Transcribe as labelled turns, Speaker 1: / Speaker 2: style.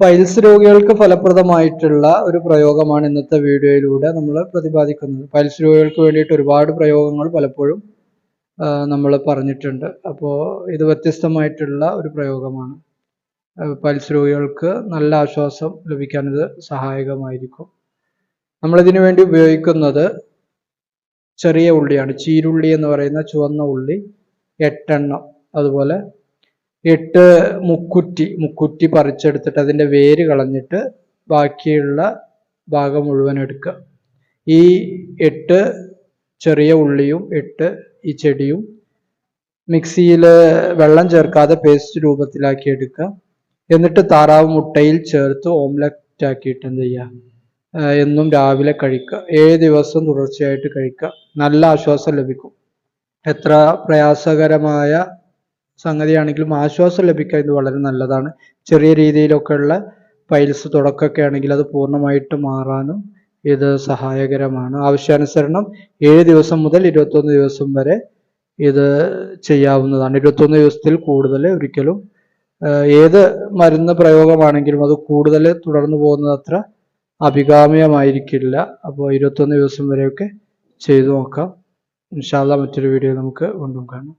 Speaker 1: Piles രോഗികൾക്ക് ഫലപ്രദമായിട്ടുള്ള ഒരു പ്രയോഗമാണ് ഇന്നത്തെ വീഡിയോയിലൂടെ നമ്മൾ പ്രതിപാദിക്കുന്നത്. പൈൽസ് രോഗികൾക്ക് വേണ്ടിയിട്ട് ഒരുപാട് പ്രയോഗങ്ങൾ പലപ്പോഴും നമ്മൾ പറഞ്ഞിട്ടുണ്ട്. അപ്പോൾ ഇത് വ്യത്യസ്തമായിട്ടുള്ള ഒരു പ്രയോഗമാണ്. പൈൽസ് രോഗികൾക്ക് നല്ല ആശ്വാസം ലഭിക്കാൻ ഇത് സഹായകമായിരിക്കും. നമ്മളിതിനു വേണ്ടി ഉപയോഗിക്കുന്നത് ചെറിയ ഉള്ളിയാണ്. ചീരുള്ളി എന്ന് പറയുന്ന ചുവന്ന ഉള്ളി എട്ടെണ്ണം. അതുപോലെ എട്ട് മുക്കുറ്റി മുക്കുറ്റി പറിച്ചെടുത്തിട്ട് അതിന്റെ വേര് കളഞ്ഞിട്ട് ബാക്കിയുള്ള ഭാഗം മുഴുവൻ എടുക്കുക. ഈ എട്ട് ചെറിയ ഉള്ളിയും എട്ട് ഈ ചെടിയും മിക്സിയിൽ വെള്ളം ചേർക്കാതെ പേസ്റ്റ് രൂപത്തിലാക്കി എടുക്കുക. എന്നിട്ട് താറാവ് മുട്ടയിൽ ചേർത്ത് ഓംലറ്റ് ആക്കിയിട്ട് എന്ത് ചെയ്യുക? എന്നും രാവിലെ കഴിക്കുക. ഏഴ് ദിവസം തുടർച്ചയായിട്ട് കഴിക്കുക. നല്ല ആശ്വാസം ലഭിക്കും. എത്ര പ്രയാസകരമായ സംഗതിയാണെങ്കിലും ആശ്വാസം ലഭിക്കാൻ ഇത് വളരെ നല്ലതാണ്. ചെറിയ രീതിയിലൊക്കെയുള്ള പൈൽസ് തുടക്കമൊക്കെ ആണെങ്കിൽ അത് പൂർണമായിട്ട് മാറാനും ഇത് സഹായകരമാണ്. ആവശ്യാനുസരണം ഏഴ് ദിവസം മുതൽ ഇരുപത്തൊന്ന് ദിവസം വരെ ഇത് ചെയ്യാവുന്നതാണ്. ഇരുപത്തൊന്ന് ദിവസത്തിൽ കൂടുതൽ ഒരിക്കലും ഏത് മരുന്ന് പ്രയോഗമാണെങ്കിലും അത് കൂടുതൽ തുടർന്നു പോകുന്നത് അത്ര അഭികാമ്യമായിരിക്കില്ല. അപ്പോൾ ഇരുപത്തൊന്ന് ദിവസം വരെയൊക്കെ ചെയ്തു നോക്കാം. ഇൻഷാല്ല മറ്റൊരു വീഡിയോ നമുക്ക് വീണ്ടും കാണാം.